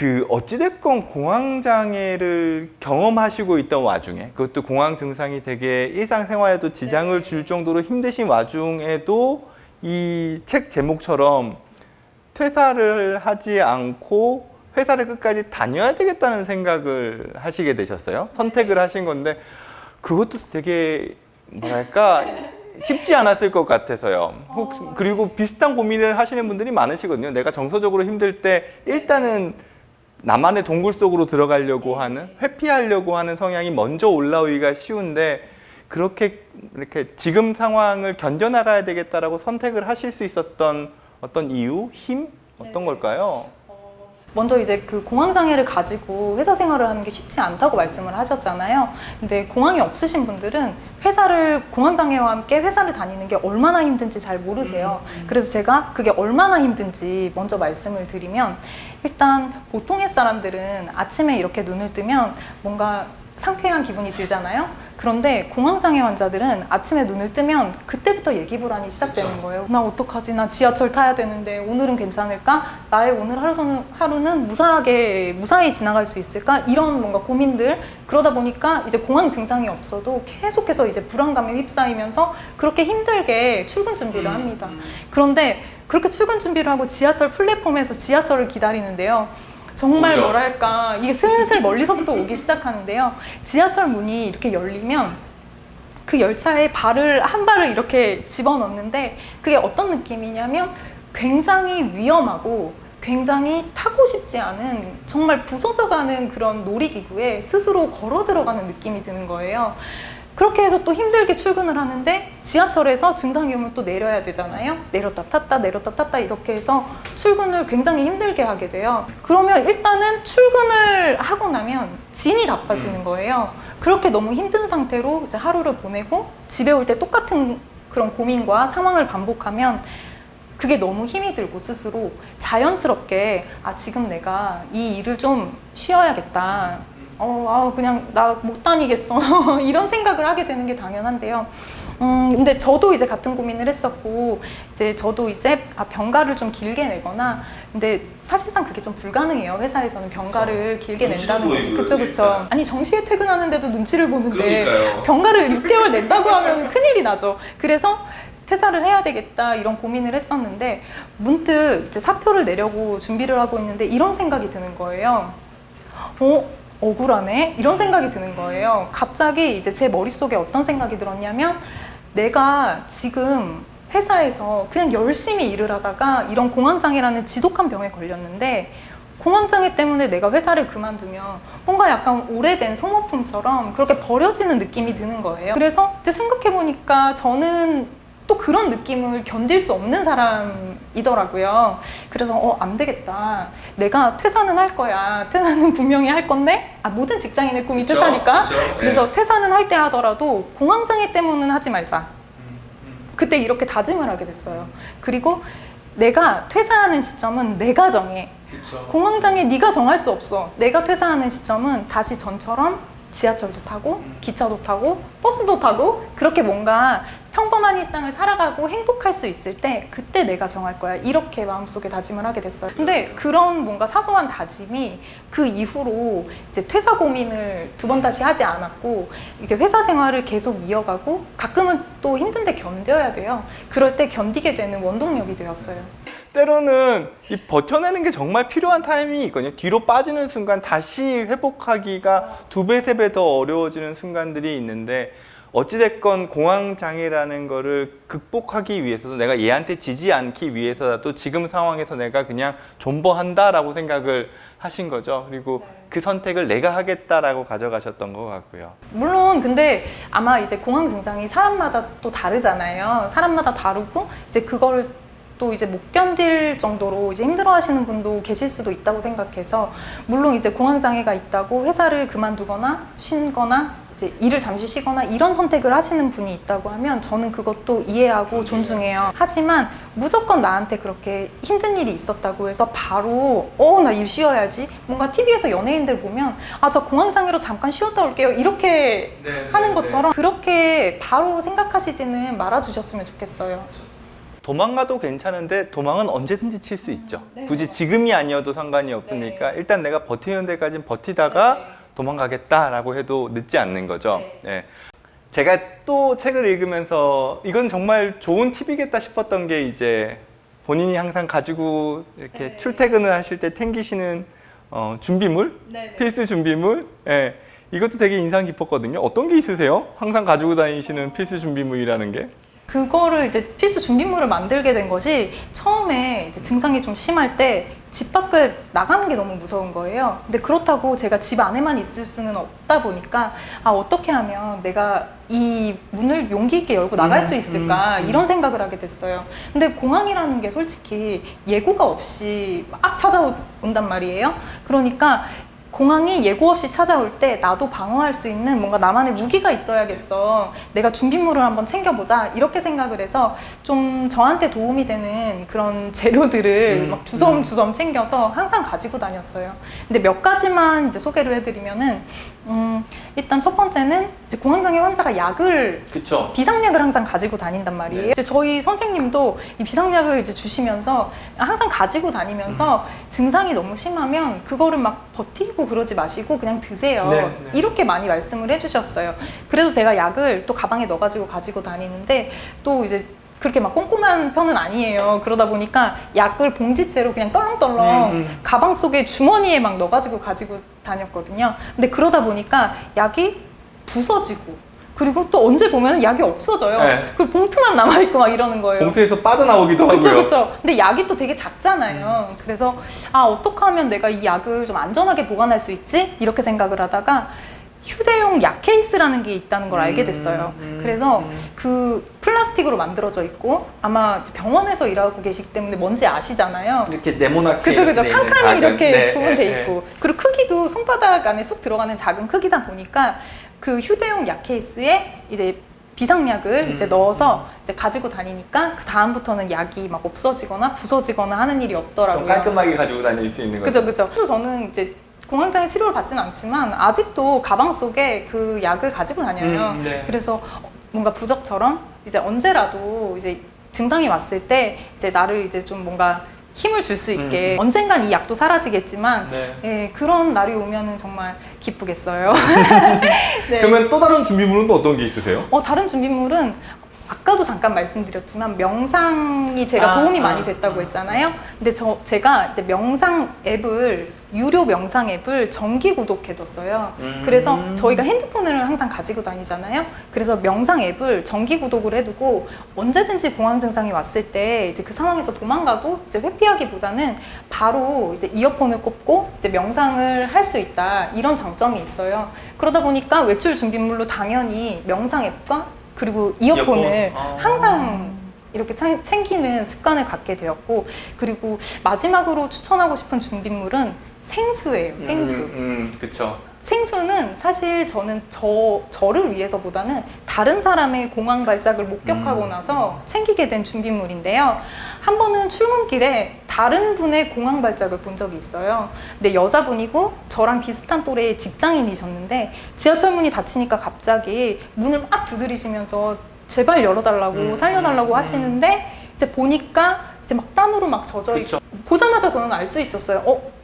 그 어찌됐건 공황 장애를 경험하시고 있던 와중에 그것도 공황 증상이 되게 일상생활에도 지장을 줄 정도로 힘드신 와중에도 이 책 제목처럼 퇴사를 하지 않고 회사를 끝까지 다녀야 되겠다는 생각을 하시게 되셨어요. 선택을 하신 건데 그것도 되게 뭐랄까 쉽지 않았을 것 같아서요. 혹 그리고 비슷한 고민을 하시는 분들이 많으시거든요. 내가 정서적으로 힘들 때 일단은 나만의 동굴 속으로 들어가려고 하는 회피하려고 하는 성향이 먼저 올라오기가 쉬운데 그렇게 이렇게 지금 상황을 견뎌나가야 되겠다라고 선택을 하실 수 있었던 어떤 이유, 힘 어떤 네. 걸까요? 먼저 이제 그 공황 장애를 가지고 회사 생활을 하는 게 쉽지 않다고 말씀을 하셨잖아요. 근데 공황이 없으신 분들은 회사를 공황 장애와 함께 회사를 다니는 게 얼마나 힘든지 잘 모르세요. 그래서 제가 그게 얼마나 힘든지 먼저 말씀을 드리면 일단 보통의 사람들은 아침에 이렇게 눈을 뜨면 뭔가 상쾌한 기분이 들잖아요. 그런데 공황장애 환자들은 아침에 눈을 뜨면 그때부터 얘기 불안이 시작되는. 거예요. 나 어떡하지? 나 지하철 타야 되는데 오늘은 괜찮을까? 나의 오늘 하루는, 하루는 무사하게, 무사히 지나갈 수 있을까? 이런 뭔가 고민들. 그러다 보니까 이제 공황 증상이 없어도 계속해서 이제 불안감에 휩싸이면서 그렇게 힘들게 출근 준비를 합니다. 그런데 그렇게 출근 준비를 하고 지하철 플랫폼에서 지하철을 기다리는데요. 정말 오죠. 뭐랄까 이게 슬슬 멀리서부터 오기 시작하는데요. 지하철 문이 이렇게 열리면 그 열차에 발을 한 발을 이렇게 집어넣는데 그게 어떤 느낌이냐면 굉장히 위험하고 굉장히 타고 싶지 않은 정말 부서져가는 그런 놀이기구에 스스로 걸어 들어가는 느낌이 드는 거예요. 그렇게 해서 또 힘들게 출근을 하는데 지하철에서 증상이 오면 또 내려야 되잖아요. 내렸다 탔다 내렸다 탔다 이렇게 해서 출근을 굉장히 힘들게 하게 돼요. 그러면 일단은 출근을 하고 나면 진이 나빠지는 거예요. 그렇게 너무 힘든 상태로 이제 하루를 보내고 집에 올 때 똑같은 그런 고민과 상황을 반복하면 그게 너무 힘이 들고 스스로 자연스럽게 아 지금 내가 이 일을 좀 쉬어야겠다. 어, 아, 그냥 나 못 다니겠어. 이런 생각을 하게 되는 게 당연한데요. 음, 근데 저도 이제 같은 고민을 했었고, 이제 저도 이제 아, 병가를 좀 길게 내거나, 근데 사실상 그게 좀 불가능해요. 회사에서는 병가를 길게 눈치를 낸다는 것이. 그쵸, 그쵸. 아니, 정시에 퇴근하는데도 눈치를 보는데, 그러니까요. 병가를 6개월 낸다고 하면 큰일이 나죠. 그래서 퇴사를 해야 되겠다 이런 고민을 했었는데 문득 이제 사표를 내려고 준비를 하고 있는데 이런 생각이 드는 거예요. 어? 억울하네? 이런 생각이 드는 거예요. 갑자기 이제 제 머릿속에 어떤 생각이 들었냐면 내가 지금 회사에서 그냥 열심히 일을 하다가 이런 공황장애라는 지독한 병에 걸렸는데 공황장애 때문에 내가 회사를 그만두면 뭔가 약간 오래된 소모품처럼 그렇게 버려지는 느낌이 드는 거예요. 그래서 이제 생각해보니까 저는 또 그런 느낌을 견딜 수 없는 사람이더라고요. 그래서 어, 안 되겠다. 내가 퇴사는 할 거야. 퇴사는 분명히 할 건데, 아, 모든 직장인의 꿈이 그쵸, 퇴사니까. 그쵸, 네. 그래서 퇴사는 할 때 하더라도 공황장애 때문은 하지 말자. 음, 그때 이렇게 다짐을 하게 됐어요. 그리고 내가 퇴사하는 시점은 내가 정해. 그쵸. 공황장애 네가 정할 수 없어. 내가 퇴사하는 시점은 다시 전처럼 지하철도 타고 기차도 타고 버스도 타고 그렇게 뭔가 평범한 일상을 살아가고 행복할 수 있을 때 그때 내가 정할 거야. 이렇게 마음속에 다짐을 하게 됐어요. 근데 그런 뭔가 사소한 다짐이 그 이후로 이제 퇴사 고민을 두 번 다시 하지 않았고 이렇게 회사 생활을 계속 이어가고 가끔은 또 힘든데 견뎌야 돼요. 그럴 때 견디게 되는 원동력이 되었어요. 때로는 이 버텨내는 게 정말 필요한 타이밍이 있거든요. 뒤로 빠지는 순간 다시 회복하기가 두 배, 세 배 더 어려워지는 순간들이 있는데 어찌됐건 공황 장애라는 거를 극복하기 위해서도 내가 얘한테 지지 않기 위해서라도 지금 상황에서 내가 그냥 존버한다라고 생각을 하신 거죠. 그리고 그 선택을 내가 하겠다라고 가져가셨던 것 같고요. 물론 근데 아마 이제 공황 증상이 사람마다 또 다르잖아요. 사람마다 다르고 이제 그거를 또 이제 못 견딜 정도로 이제 힘들어 하시는 분도 계실 수도 있다고 생각해서 물론 이제 공황 장애가 있다고 회사를 그만두거나 쉰거나 이제 일을 잠시 쉬거나 이런 선택을 하시는 분이 있다고 하면 저는 그것도 이해하고 존중해요. 하지만 무조건 나한테 그렇게 힘든 일이 있었다고 해서 바로 어 나 일 쉬어야지 뭔가 TV에서 연예인들 보면 아 저 공황 장애로 잠깐 쉬었다 올게요 이렇게 하는 것처럼 그렇게 바로 생각하시지는 말아주셨으면 좋겠어요. 도망가도 괜찮은데 도망은 언제든지 칠 수 있죠. 네, 굳이. 지금이 아니어도 상관이 없으니까 일단 내가 버티는 데까지는 버티다가 네. 도망가겠다라고 해도 늦지 않는 거죠. 네. 네. 제가 또 책을 읽으면서 이건 정말 좋은 팁이겠다 싶었던 게 이제 본인이 항상 가지고 이렇게 네. 출퇴근을 하실 때 챙기시는 어, 준비물, 네 네. 필수 준비물. 예. 이것도 되게 인상 깊었거든요. 어떤 게 있으세요? 항상 가지고 다니시는 필수 준비물이라는 게? 그거를 이제 필수 준비물을 만들게 된 것이 처음에 이제 증상이 좀 심할 때 집 밖을 나가는 게 너무 무서운 거예요. 근데 그렇다고 제가 집 안에만 있을 수는 없다 보니까 아 어떻게 하면 내가 이 문을 용기 있게 열고 나갈 음, 수 있을까 음, 음. 이런 생각을 하게 됐어요. 근데 공항이라는 게 솔직히 예고가 없이 막 찾아온단 말이에요. 그러니까 공항이 예고 없이 찾아올 때 나도 방어할 수 있는 뭔가 나만의 무기가 있어야겠어. 내가 준비물을 한번 챙겨보자. 이렇게 생각을 해서 좀 저한테 도움이 되는 그런 재료들을 음, 막 주섬 음. 주섬 챙겨서 항상 가지고 다녔어요. 근데 몇 가지만 이제 소개를 해드리면은, 음, 일단 첫 번째는 이제 공황장애 환자가 약을 그쵸. 비상약을 항상 가지고 다닌단 말이에요. 네. 이제 저희 선생님도 이 비상약을 이제 주시면서 항상 가지고 다니면서 증상이 너무 심하면 그거를 막 버티고 그러지 마시고 그냥 드세요. 네, 네. 이렇게 많이 말씀을 해주셨어요. 그래서 제가 약을 또 가방에 넣어가지고 가지고 다니는데 또 이제 그렇게 막 꼼꼼한 편은 아니에요. 그러다 보니까 약을 봉지째로 그냥 떨렁떨렁 음, 음. 가방 속에 주머니에 막 넣어가지고 가지고 다녔거든요. 근데 그러다 보니까 약이 부서지고 그리고 또 언제 보면 약이 없어져요. 네. 그리고 봉투만 남아있고 막 이러는 거예요. 봉투에서 빠져나오기도 하고요. 그쵸, 그쵸. 근데 약이 또 되게 작잖아요. 그래서, 아, 어떻게 하면 내가 이 약을 좀 안전하게 보관할 수 있지? 이렇게 생각을 하다가 휴대용 약 케이스라는 게 있다는 걸 알게 됐어요. 음, 음, 그래서 음. 그 플라스틱으로 만들어져 있고 아마 병원에서 일하고 계시기 때문에 뭔지 아시잖아요. 이렇게 네모나게 그죠, 그죠. 칸칸이 이렇게 네, 구분돼 네, 있고. 그리고 크기도 손바닥 안에 쏙 들어가는 작은 크기다 보니까 그 휴대용 약 케이스에 이제 비상약을 음, 이제 넣어서 이제 가지고 다니니까 그 다음부터는 약이 막 없어지거나 부서지거나 하는 일이 좀 없더라고요. 깔끔하게 가지고 다닐 수 있는 거죠. 그죠, 그죠. 또 저는 이제 공황장애 치료를 받진 않지만 아직도 가방 속에 그 약을 가지고 다녀요. 음, 네. 그래서 뭔가 부적처럼 이제 언제라도 이제 증상이 왔을 때 이제 나를 이제 좀 뭔가 힘을 줄 수 있게 음. 언젠간 이 약도 사라지겠지만 네. 예, 그런 날이 오면은 정말 기쁘겠어요. 네. 그러면 또 다른 준비물은 또 어떤 게 있으세요? 어, 다른 준비물은 아까도 잠깐 말씀드렸지만 명상이 제가 아, 도움이 아, 많이 됐다고 아. 했잖아요. 근데 저 제가 이제 명상 앱을 유료 명상 앱을 정기 구독해뒀어요. 음. 그래서 저희가 핸드폰을 항상 가지고 다니잖아요. 그래서 명상 앱을 정기 구독을 해두고 언제든지 공황 증상이 왔을 때 이제 그 상황에서 도망가고 이제 회피하기보다는 바로 이제 이어폰을 꽂고 이제 명상을 할 수 있다 이런 장점이 있어요. 그러다 보니까 외출 준비물로 당연히 명상 앱과 그리고 이어폰을 이어폰. 아. 항상 이렇게 챙- 챙기는 습관을 갖게 되었고 그리고 마지막으로 추천하고 싶은 준비물은 생수예요. 생수. 음, 음, 그쵸. 생수는 사실 저는 저, 저를 위해서보다는 다른 사람의 공황 발작을 목격하고 음. 나서 챙기게 된 준비물인데요. 한 번은 출근길에 다른 분의 공황 발작을 본 적이 있어요. 근데 여자분이고 저랑 비슷한 또래의 직장인이셨는데 지하철 문이 닫히니까 갑자기 문을 막 두드리시면서 제발 열어달라고 음, 살려달라고 음, 하시는데 이제 보니까 이제 막 땀으로 막 젖어 있고. 보자마자 저는 알 수 있었어요. 어?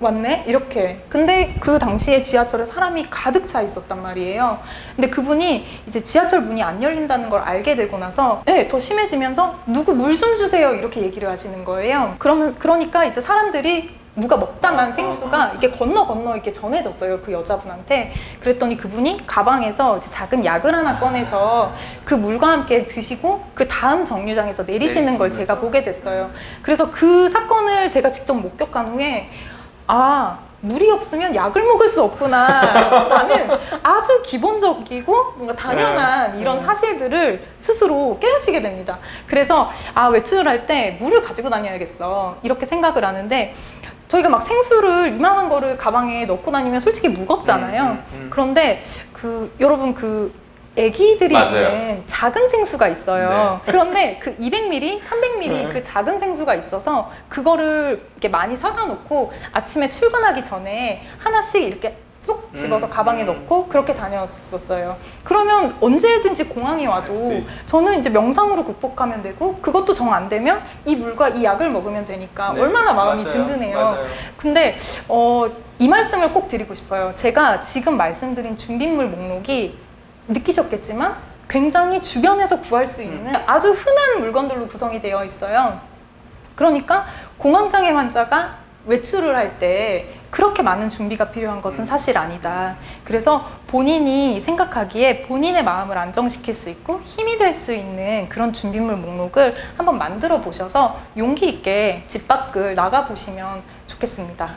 왔네? 이렇게. 근데 그 당시에 지하철에 사람이 가득 차 있었단 말이에요. 근데 그분이 이제 지하철 문이 안 열린다는 걸 알게 되고 나서 네, 더 심해지면서 누구 물 좀 주세요. 이렇게 얘기를 하시는 거예요. 그러면, 그러니까 이제 사람들이 누가 먹다만 생수가 이렇게 건너 건너 이렇게 전해졌어요. 그 여자분한테. 그랬더니 그분이 가방에서 이제 작은 약을 하나 꺼내서 그 물과 함께 드시고 그 다음 정류장에서 내리시는 걸 제가. 보게 됐어요. 그래서 그 사건을 제가 직접 목격한 후에 아 물이 없으면 약을 먹을 수 없구나 라는 아주 기본적이고 뭔가 당연한 네. 이런 음. 사실들을 스스로 깨우치게 됩니다. 그래서 아 외출을 할 때 물을 가지고 다녀야겠어 이렇게 생각을 하는데 저희가 막 생수를 이만한 거를 가방에 넣고 다니면 솔직히 무겁잖아요. 음, 음, 음. 그런데 그 여러분 그 애기들이 맞아요. 먹는 작은 생수가 있어요. 그런데 그 200ml, 300ml 네. 그 작은 생수가 있어서 그거를 이렇게 많이 사다 놓고 아침에 출근하기 전에 하나씩 이렇게 쏙 집어서 음, 가방에 음. 넣고 그렇게 다녔었어요. 그러면 언제든지 공항에 와도 네. 저는 이제 명상으로 극복하면 되고 그것도 정 안 되면 이 물과 이 약을 먹으면 되니까 네, 얼마나 마음이 맞아요. 든든해요. 맞아요. 근데 어, 이 말씀을 꼭 드리고 싶어요. 제가 지금 말씀드린 준비물 목록이 느끼셨겠지만 굉장히 주변에서 구할 수 있는 아주 흔한 물건들로 구성이 되어 있어요. 그러니까 공황장애 환자가 외출을 할 때 그렇게 많은 준비가 필요한 것은 사실 아니다. 그래서 본인이 생각하기에 본인의 마음을 안정시킬 수 있고 힘이 될 수 있는 그런 준비물 목록을 한번 만들어 보셔서 용기 있게 집 밖을 나가 보시면 좋겠습니다.